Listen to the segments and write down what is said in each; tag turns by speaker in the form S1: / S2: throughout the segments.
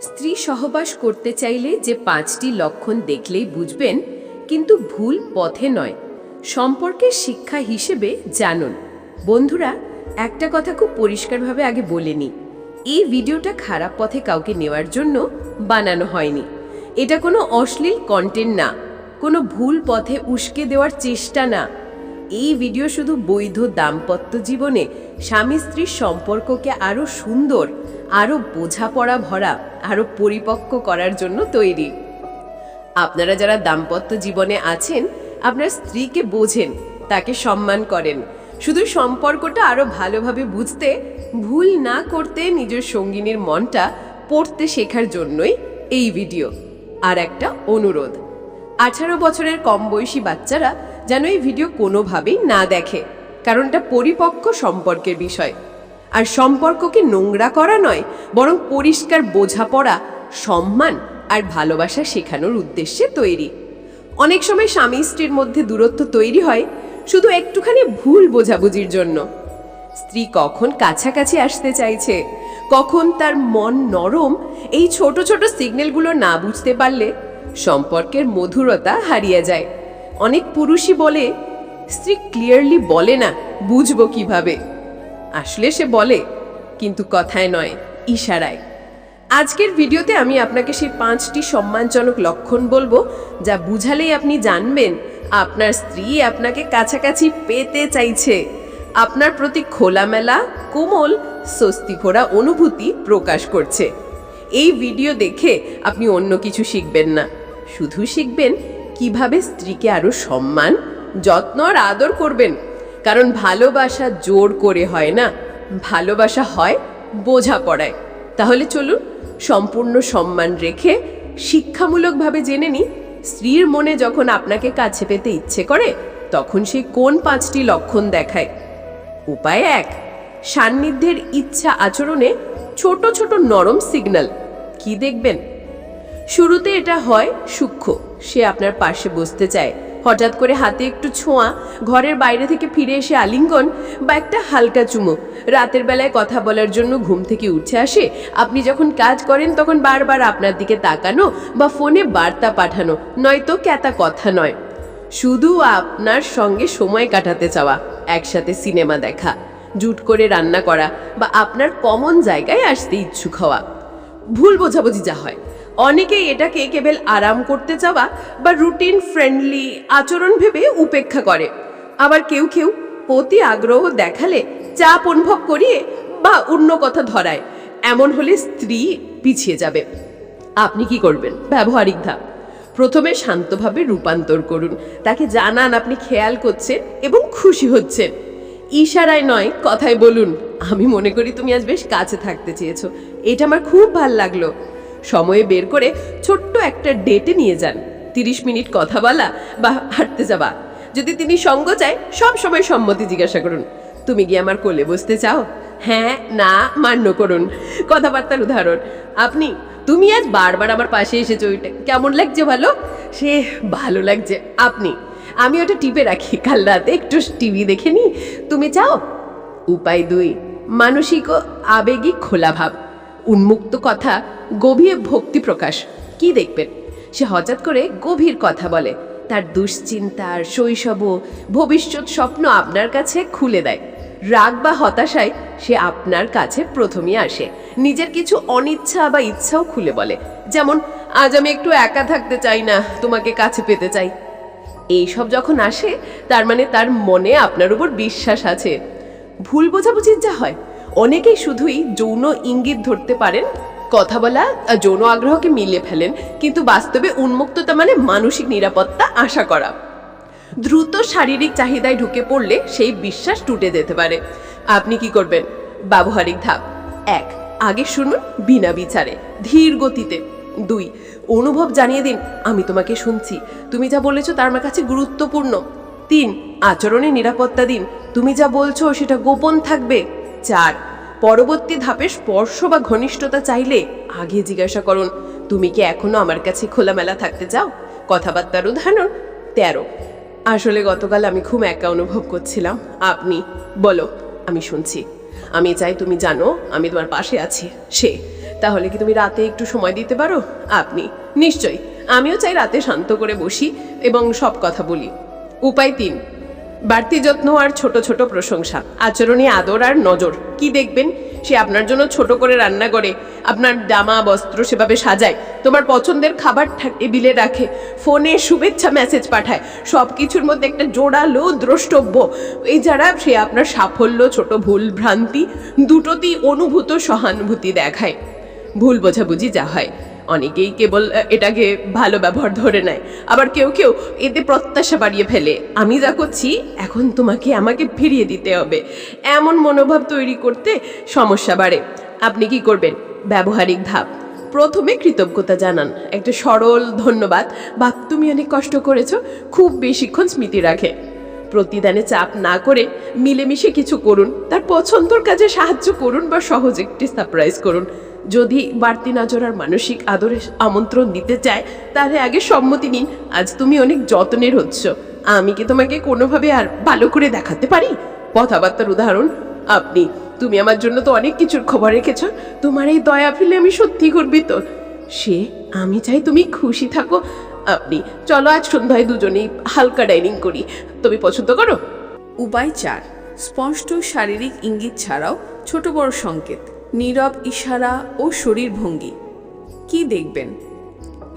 S1: স্ত্রী সহবাস করতে চাইলে যে পাঁচটি লক্ষণ দেখলেই বুঝবেন, কিন্তু ভুল পথে নয়। সম্পর্কের শিক্ষা হিসেবে জানুন। বন্ধুরা, একটা কথা খুব পরিষ্কারভাবে আগে বলে নিই। এই ভিডিওটা খারাপ পথে কাউকে নেওয়ার জন্য বানানো হয়নি। এটা কোনো অশ্লীল কন্টেন্ট না। কোনো ভুল পথে উস্কে দেওয়ার চেষ্টা না। এই ভিডিও শুধু বৈধ দাম্পত্য জীবনে স্বামী স্ত্রীর সম্পর্ককে আরও সুন্দর আরও বোঝাপড়া ভরা আরও পরিপক্ক করার জন্য তৈরি। আপনারা যারা দাম্পত্য জীবনে আছেন, আপনার স্ত্রীকে বোঝেন, তাকে সম্মান করেন। শুধু সম্পর্কটা আরও ভালোভাবে বুঝতে, ভুল না করতে নিজের সঙ্গিনীর মনটা পড়তে শেখার জন্যই এই ভিডিও। আর একটা অনুরোধ, আঠারো বছরের কম বয়সী বাচ্চারা যেন এই ভিডিও কোনোভাবেই না দেখে কারণ এটা পরিপক্ক সম্পর্কের বিষয়। আর সম্পর্ককে নোংরা করা নয়, বরং পরিষ্কার বোঝাপড়া, সম্মান আর ভালোবাসা শেখানোর উদ্দেশ্যে তৈরি। অনেক সময় স্বামী স্ত্রীর মধ্যে দূরত্ব তৈরি হয়, শুধু একটুখানি ভুল বোঝাবুঝির জন্য। স্ত্রী কখন কাছাকাছি আসতে চাইছে, কখন তার মন নরম, এই ছোট ছোট সিগন্যালগুলো না বুঝতে পারলে সম্পর্কের মধুরতা হারিয়ে যায়। অনেক পুরুষই বলে, স্ত্রী ক্লিয়ারলি বলে না, বুঝব কীভাবে? আসলে সে বলে, কিন্তু কথায় নয়, ইশারায়। আজকের ভিডিওতে আমি আপনাকে সেই পাঁচটি সম্মানজনক লক্ষণ বলব, যা বুঝালেই আপনি জানবেন আপনার স্ত্রী আপনাকে কাছাকাছি পেতে চাইছে। আপনার প্রতি খোলামেলা, কোমল স্বস্তি ভরা অনুভূতি প্রকাশ করছে। এই ভিডিও দেখে আপনি অন্য কিছু শিখবেন না। শুধু শিখবেন কীভাবে স্ত্রীকে আরও সম্মান, যত্ন আর আদর করবেন। কারণ ভালোবাসা জোর করে হয় না। ভালোবাসা হয়, বোঝা পড়ায়। তাহলে চলুন সম্পূর্ণ সম্মান রেখে শিক্ষামূলকভাবে জেনে নিই, স্ত্রীর মনে যখন আপনাকে কাছে পেতে ইচ্ছে করে, তখন সে কোন পাঁচটি লক্ষণ দেখায়? উপায় এক, সান্নিধ্যের ইচ্ছা আচরণে ছোট ছোট নরম সিগন্যাল কি দেখবেন? শুরুতে এটা হয় সূক্ষ্ম, সে আপনার পাশে বসতে চায়। হঠাৎ করে হাতে একটু ছোঁয়া, ঘরের বাইরে থেকে ফিরে এসে আলিঙ্গন বা একটা হালকা চুমো। রাতের বেলায় কথা বলার জন্য ঘুম থেকে উঠে আসে। আপনি যখন কাজ করেন, তখন বারবার আপনার দিকে তাকানো বা ফোনে বার্তা পাঠানো, নয়তো ক্যাতা কথা নয়। শুধু আপনার সঙ্গে সময় কাটাতে চাওয়া, একসাথে সিনেমা দেখা, জুট করে রান্না করা বা আপনার কমন জায়গায় আসতে ইচ্ছুক হওয়া। ভুল বোঝাবুঝি যা হয়। অনেকেই এটাকে কেবল আরাম করতে চাওয়া বা রুটিন ফ্রেন্ডলি আচরণ ভেবে উপেক্ষা করে। আবার কেউ কেউ অতি আগ্রহ দেখালে চাপ অনুভব করিয়ে বা অন্য কথা ধরায়। এমন হলে স্ত্রী পিছিয়ে যাবে। আপনি কি করবেন? ব্যবহারিক ধাপ। প্রথমে শান্তভাবে রূপান্তর করুন। তাকে জানান আপনি খেয়াল করছেন এবং খুশি হচ্ছেন। ইশারায় নয়, কথায় বলুন, আমি মনে করি তুমি আজ বেশ কাছে থাকতে চেয়েছো। এটা আমার খুব ভালো লাগল। সময়ে বের করে ছোট্ট একটা ডেটে নিয়ে যান। তিরিশ মিনিট কথা বলা বা হাঁটতে যাবা যদি তিনি সঙ্গ চায়, সব সময় সম্মতি জিজ্ঞাসা করুন। তুমি কি আমার কোলে বসতে চাও? হ্যাঁ না, মান্য করুন। কথাবার্তার উদাহরণ, আপনি, তুমি আজ বারবার আমার পাশে এসেছ ওইটা কেমন লাগছে ভালো? সে ভালো লাগছে, আপনি, আমি ওটা টিপে রাখি, কাল রাতে একটু টিভি দেখে নি তুমি চাও? উপায় দুই, মানসিক ও আবেগিক খোলা ভাব। উন্মুক্ত কথা, গভীর ভক্তি প্রকাশ। কি দেখবেন? সে হঠাৎ করে গভীর কথা বলে। তার দুশ্চিন্তার শৈশব ভবিষ্যৎ স্বপ্ন আপনার কাছে খুলে দেয়। রাগ বা হতাশায় সে আপনার কাছে প্রথমেই আসে। নিজের কিছু অনিচ্ছা বা ইচ্ছাও খুলে বলে। যেমন, আজ আমি একটু একা থাকতে চাই না, তোমাকে কাছে পেতে চাই। এইসব যখন আসে, তার মানে তার মনে আপনার উপর বিশ্বাস আছে। ভুল বোঝাবুঝির যা হয় অনেকেই শুধুই যৌন ইঙ্গিত ধরতে পারেন, কথা বলা যৌন আগ্রহকে মিলিয়ে ফেলেন, কিন্তু বাস্তবে উন্মুক্ততা মানে মানসিক নিরাপত্তা আশা করা। দ্রুত শারীরিক চাহিদায় ঢুকে পড়লে সেই বিশ্বাস টুটে যেতে পারে। আপনি কি করবেন? ব্যবহারিক ধাপ। এক, আগে শুনুন বিনা বিচারে, ধীর গতিতে। দুই, অনুভব জানিয়ে দিন, আমি তোমাকে শুনছি। তুমি যা বলেছ তার আমার কাছে গুরুত্বপূর্ণ। তিন, আচরণে নিরাপত্তা দিন। তুমি যা বলছো সেটা গোপন থাকবে। চার পরবর্তী ধাপে স্পর্শ বা ঘনিষ্ঠতা চাইলে আগে জিজ্ঞাসা করুন, তুমি কি এখনও আমার কাছে খোলামেলা থাকতে চাও? কথাবার্তার উদাহরণ, তেরো। আসলে গতকাল আমি খুব একা অনুভব করছিলাম। আপনি? বলো, আমি শুনছি। আমি চাই তুমি জানো, আমি তোমার পাশে আছি। সে, তাহলে কি তুমি রাতে একটু সময় দিতে পারো? আপনি? নিশ্চয়ই। আমিও চাই রাতে শান্ত করে বসি এবং সব কথা বলি। উপায় তিন। বাড়তি যত্ন আর ছোট ছোট প্রশংসা। আচরণে আদর আর নজর। কি দেখবেন? সে আপনার জন্য ছোট করে রান্না করে। আপনার জামা, বস্ত্র সেভাবে সাজায়। তোমার পছন্দের খাবার টেবিলে রাখে। ফোনে শুভেচ্ছা মেসেজ পাঠায়। সব কিছুর মধ্যে একটা জোড়ালো দ্রষ্টব্য। যারা, সে আপনার সাফল্য, ছোট ভুল ভ্রান্তি, দুটোতেই অনুভূত সহানুভূতি দেখায়। ভুল বোঝাবুঝি যা হয়। অনেকেই কেবল এটাকে ভালো ব্যবহার ধরে নেয়। আবার কেউ কেউ এতে প্রত্যাশা বাড়িয়ে ফেলে। আমি যা করছি, এখন তোমাকে আমাকে ফিরিয়ে দিতে হবে। এমন মনোভাব তৈরি করতে সমস্যা বাড়ে। আপনি কি করবেন? ব্যবহারিক ধাপ। প্রথমে কৃতজ্ঞতা জানান। একটা সরল ধন্যবাদ। বা তুমি অনেক কষ্ট করেছ। খুব বেশিক্ষণ স্মৃতি রাখে। প্রতিদানে চাপ না করে মিলেমিশে কিছু করুন। তার পছন্দর কাজে সাহায্য করুন বা সহজ একটি সারপ্রাইজ করুন। যদি বাড়তি নজর আর মানসিক আদরের আমন্ত্রণ দিতে চায়, তাহলে আগে সম্মতি নিন, আজ তুমি অনেক যত্নের হচ্ছ। আমি কি তোমাকে কোনোভাবে আর ভালো করে দেখাতে পারি? কথাবার্তার উদাহরণ, আপনি, তুমি আমার জন্য তো অনেক কিছুর খবর রেখেছ, তোমার এই দয়া ফেলে আমি সত্যি গর্বিত। সে, আমি চাই তুমি খুশি থাকো। আপনি, চলো আজ সন্ধ্যায় দুজনেই হালকা ডাইনিং করি। তুমি পছন্দ করো?
S2: উপায় চার, স্পষ্ট শারীরিক ইঙ্গিত ছাড়াও ছোট বড় সংকেত। নীরব ইশারা ও শরীর ভঙ্গি। কি দেখবেন?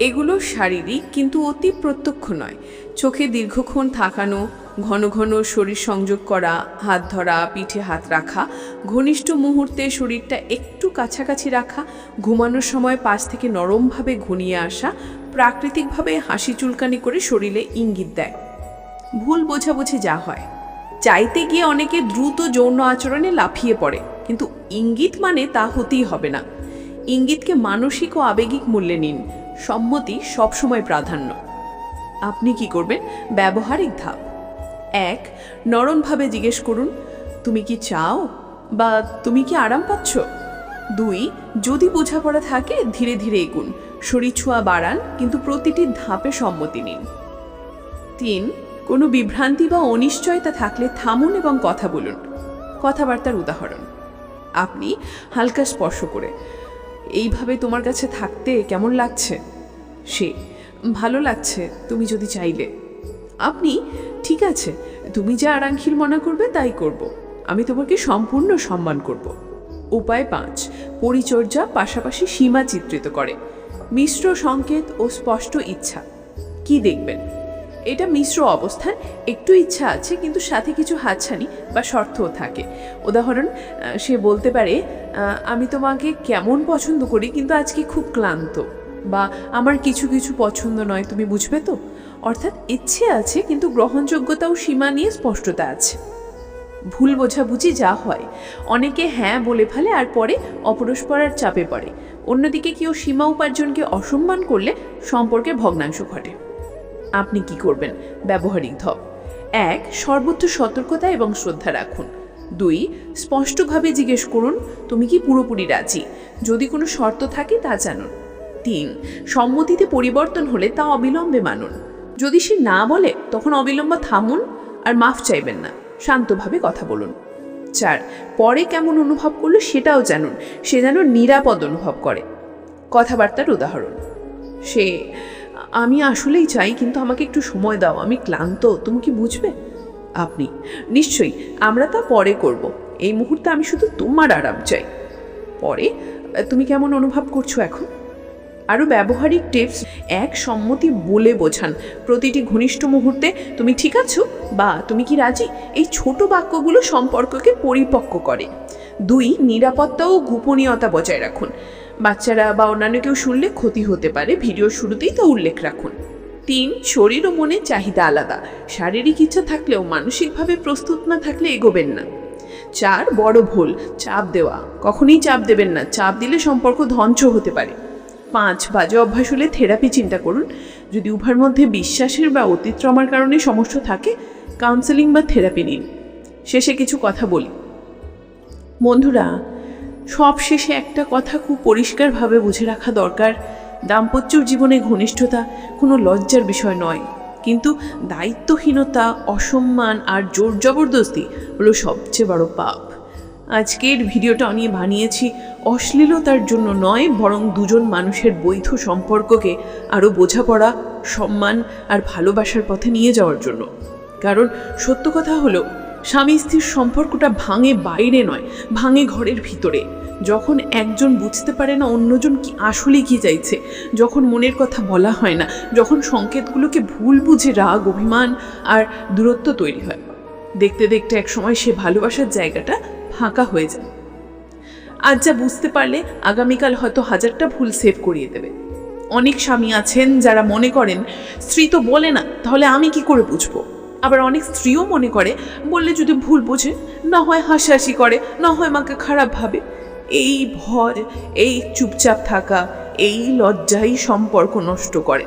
S2: এগুলো শারীরিক কিন্তু অতি প্রত্যক্ষ নয়। চোখে দীর্ঘক্ষণ থাকানো, ঘন ঘন শরীর সংযোগ করা, হাত ধরা, পিঠে হাত রাখা, ঘনিষ্ঠ মুহূর্তে শরীরটা একটু কাছাকাছি রাখা, ঘুমানোর সময় পাশ থেকে নরমভাবে ঘনিয়ে আসা, প্রাকৃতিকভাবে হাসি চুলকানি করে শরীরে ইঙ্গিত দেয়। ভুল বোঝাবুঝি যা হয়। চাইতে গিয়ে অনেকে দ্রুত যৌন আচরণে লাফিয়ে পড়ে। কিন্তু ইঙ্গিত মানে তা হতেই হবে না। ইঙ্গিতকে মানসিক ও আবেগিক মূল্যে নিন। সম্মতি সবসময় প্রাধান্য। আপনি কি করবেন? ব্যবহারিক ধাপ। এক, নরমভাবে জিজ্ঞেস করুন, তুমি কি চাও? বা তুমি কি আরাম পাচ্ছ? দুই, যদি বোঝাপড়া থাকে, ধীরে ধীরে এগুন। শরীর ছোঁয়া বাড়ান, কিন্তু প্রতিটি ধাপে সম্মতি নিন। তিন, কোনো বিভ্রান্তি বা অনিশ্চয়তা থাকলে থামুন এবং কথা বলুন। কথাবার্তার উদাহরণ। আপনি হালকা স্পর্শ করে, এইভাবে তোমার কাছে থাকতে কেমন লাগছে? সে, ভালো লাগছে, তুমি যদি চাইলে। আপনি, ঠিক আছে, তুমি যা আরাঙ্ক্ষীর মনে করবে তাই করব, আমি তোমাকে সম্পূর্ণ সম্মান করব। উপায় পাঁচ, পরিচর্যা পাশাপাশি সীমা চিত্রিত করে, মিশ্র সংকেত ও স্পষ্ট ইচ্ছা, কি দেখবেন? এটা মিশ্র অবস্থান, একটু ইচ্ছা আছে কিন্তু সাথে কিছু হাতছানি বা শর্তও থাকে। উদাহরণ সে বলতে পারে আমি তোমাকে কেমন পছন্দ করি কিন্তু আজকে খুব ক্লান্ত। বা, আমার কিছু কিছু পছন্দ নয়, তুমি বুঝবে তো? অর্থাৎ ইচ্ছে আছে কিন্তু গ্রহণযোগ্যতা ও সীমা নিয়ে স্পষ্টতা আছে। ভুল বোঝাবুঝি যা হয়, অনেকে হ্যাঁ বলে ফেলে আর পরে অপরস্পরার চাপে পড়ে। অন্যদিকে কেউ সীমা উপার্জনকে অসম্মান করলে সম্পর্কে ভগ্নাংশ ঘটে। আপনি কি করবেন? ব্যবহারিক ধপ। এক, সর্বোচ্চ সতর্কতা এবং শ্রদ্ধা রাখুন। দুই, স্পষ্টভাবে জিজ্ঞেস করুন, তুমি কি পুরোপুরি রাজি? যদি কোনো শর্ত থাকে তা জানুন। তিন, সম্মতিতে পরিবর্তন হলে তা অবিলম্বে মানুন। যদি সে না বলে, তখন অবিলম্বে থামুন আর মাফ চাইবেন না। শান্তভাবে কথা বলুন। চার, পরে কেমন অনুভব করল সেটাও জানুন। সে যেন নিরাপদ অনুভব করে। কথাবার্তার উদাহরণ। সে আমি আসলেই চাই, কিন্তু আমাকে একটু সময় দাও, আমি ক্লান্ত, তুমি কি বুঝবে? আপনি, নিশ্চয়ই, আমরা তা পরে করব। এই মুহূর্তে আমি শুধু তোমার আরাম চাই। পরে, তুমি কেমন অনুভব করছ এখন? আরও ব্যবহারিক টিপস, এক সম্মতি বলে বোঝান। প্রতিটি ঘনিষ্ঠ মুহূর্তে, তুমি ঠিক আছো? বা তুমি কি রাজি? এই ছোট বাক্যগুলো সম্পর্ককে পরিপক্ক করে। দুই, নিরাপত্তা ও গোপনীয়তা বজায় রাখুন। বাচ্চারা বা অন্যান্য কেউ শুনলে ক্ষতি হতে পারে ভিডিওর শুরুতেই তা উল্লেখ রাখুন। তিন, শরীর ও মনের চাহিদা আলাদা। শারীরিক ইচ্ছা থাকলেও মানসিকভাবে প্রস্তুত না থাকলে এগোবেন না। চার, বড় ভুল, চাপ দেওয়া। কখনোই চাপ দেবেন না, চাপ দিলে সম্পর্ক ধ্বংস হতে পারে। পাঁচ, বাজে অভ্যাস হলে থেরাপি চিন্তা করুন। যদি উভয়ের মধ্যে বিশ্বাসের বা অতিক্রমার কারণে সমস্যা থাকে কাউন্সেলিং বা থেরাপি নিন। শেষে কিছু কথা বলি। বন্ধুরা সব শেষে একটা কথা খুব পরিষ্কারভাবে বুঝে রাখা দরকার। দাম্পত্য জীবনে ঘনিষ্ঠতা কোনো লজ্জার বিষয় নয়। কিন্তু দায়িত্বহীনতা, অসম্মান আর জোর জবরদস্তি হলো সবচেয়ে বড় পাপ। আজকের ভিডিওটা আমি বানিয়েছি অশ্লীলতার জন্য নয়, বরং দুজন মানুষের বৈধ সম্পর্ককে আরও বোঝাপড়া, সম্মান আর ভালোবাসার পথে নিয়ে যাওয়ার জন্য। কারণ সত্য কথা হলো স্বামী স্ত্রীর সম্পর্কটা ভাঙে বাইরে নয়, ভাঙে ঘরের ভিতরে। যখন একজন বুঝতে পারে না অন্যজন কি আসলে কি চাইছে, যখন মনের কথা বলা হয় না, যখন সংকেতগুলোকে ভুল বুঝে রাগ, অভিমান আর দূরত্ব তৈরি হয়। দেখতে দেখতে এক সময় সে ভালোবাসার জায়গাটা ফাঁকা হয়ে যায়। আজ যা বুঝতে পারলে আগামীকাল হয়তো হাজারটা ভুল সেভ করিয়ে দেবে। অনেক স্বামী আছেন যারা মনে করেন, স্ত্রী তো বলে না, তাহলে আমি কি করে বুঝব? আবার অনেক স্ত্রীও মনে করে, বললে যদি ভুল বোঝে, না হয় হাসাহাসি করে, না হয় মাকে খারাপ ভাবে। এই ভয় এই চুপচাপ থাকা, এই লজ্জাই সম্পর্ক নষ্ট করে।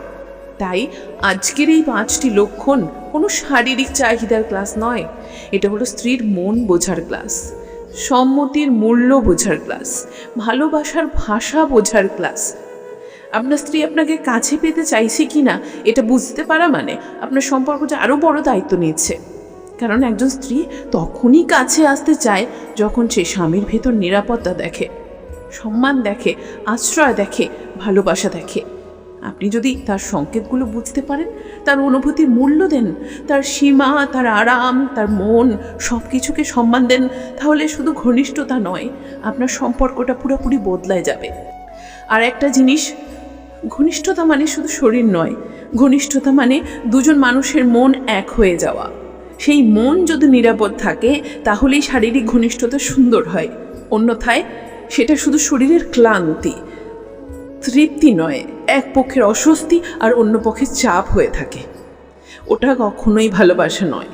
S2: তাই আজকের এই পাঁচটি লক্ষণ কোনো শারীরিক চাহিদার ক্লাস নয়, এটা হলো স্ত্রীর মন বোঝার ক্লাস, সম্মতির মূল্য বোঝার ক্লাস, ভালোবাসার ভাষা বোঝার ক্লাস আপনার স্ত্রী আপনাকে কাছে পেতে চাইছে কি না এটা বুঝতে পারা মানে আপনার সম্পর্কটা আরও বড় দায়িত্ব নিচ্ছে। কারণ একজন স্ত্রী তখনই কাছে আসতে চায় যখন সে স্বামীর ভেতর নিরাপত্তা দেখে, সম্মান দেখে, আশ্রয় দেখে, ভালোবাসা দেখে। আপনি যদি তার সংকেতগুলো বুঝতে পারেন, তার অনুভূতির মূল্য দেন, তার সীমা, তার আরাম, তার মন সব কিছুকে সম্মান দেন, তাহলে শুধু ঘনিষ্ঠতা নয়, আপনার সম্পর্কটা পুরোপুরি বদলায় যাবে। আর একটা জিনিস ঘনিষ্ঠতা মানে শুধু শরীর নয়, ঘনিষ্ঠতা মানে দুজন মানুষের মন এক হয়ে যাওয়া। সেই মন যদি নিরাপদ থাকে, তাহলেই শারীরিক ঘনিষ্ঠতা সুন্দর হয়। অন্যথায় সেটা শুধু শরীরের ক্লান্তি, তৃপ্তি নয়, এক পক্ষের অস্বস্তি আর অন্য পক্ষের চাপ হয়ে থাকে। ওটা কখনোই ভালোবাসা নয়।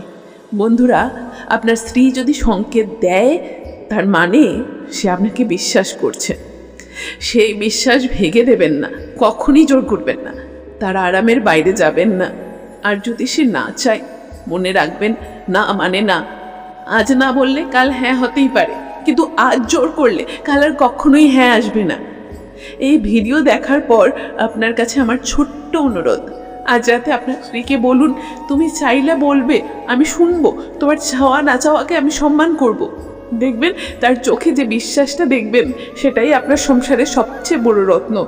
S2: বন্ধুরা, আপনার স্ত্রী যদি সংকেত দেয়, তার মানে সে আপনাকে বিশ্বাস করছে। সেই বিশ্বাস ভেঙে দেবেন না, কখনই জোর করবেন না। তার আরামের বাইরে যাবেন না। আর যদি সে না চায়, মনে রাখবেন, না মানে না। আজ না বললে কাল হ্যাঁ হতেই পারে, কিন্তু আজ জোর করলে কাল আর কখনোই হ্যাঁ আসবে না। এই ভিডিও দেখার পর আপনার কাছে আমার ছোট্ট অনুরোধ, আজ রাতে আপনার স্ত্রীকে বলুন, তুমি চাইলে বলবে, আমি শুনব। তোমার চাওয়া না চাওয়াকে আমি সম্মান করব। দেখবেন, তার চোখে যে বিশ্বাসটা দেখবেন, সেটাই আপনার সংসারের সবচেয়ে বড় রত্ন।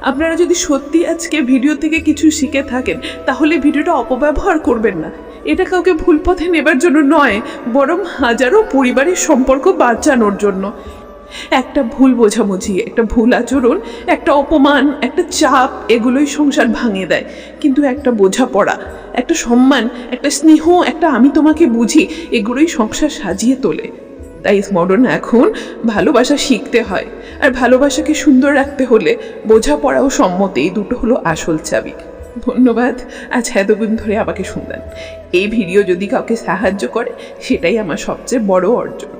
S2: আপনারা যদি সত্যি আজকে ভিডিও থেকে কিছু শিখে থাকেন, তাহলে ভিডিওটা অপব্যবহার করবেন না। এটা কাউকে ভুল পথে নেবার জন্য নয়, বরং হাজারো পরিবারের সম্পর্ক বাঁচানোর জন্য। একটা ভুল বোঝাবুঝি একটা ভুল আচরণ, একটা অপমান, একটা চাপ, এগুলোই সংসার ভাঙিয়ে দেয়। কিন্তু একটা বোঝাপড়া, একটা সম্মান, একটা স্নেহ, একটা আমি তোমাকে বুঝি, এগুলোই সংসার সাজিয়ে তোলে। তাই স্মরণ এখন ভালোবাসা শিখতে হয়। আর ভালোবাসাকে সুন্দর রাখতে হলে বোঝাপড়া ও সম্মতি এই দুটো হলো আসল চাবি। ধন্যবাদ, আজ এতদিন ধরে আমাকে শুনলেন। এই ভিডিও যদি কাউকে সাহায্য করে, সেটাই আমার সবচেয়ে বড় অর্জন।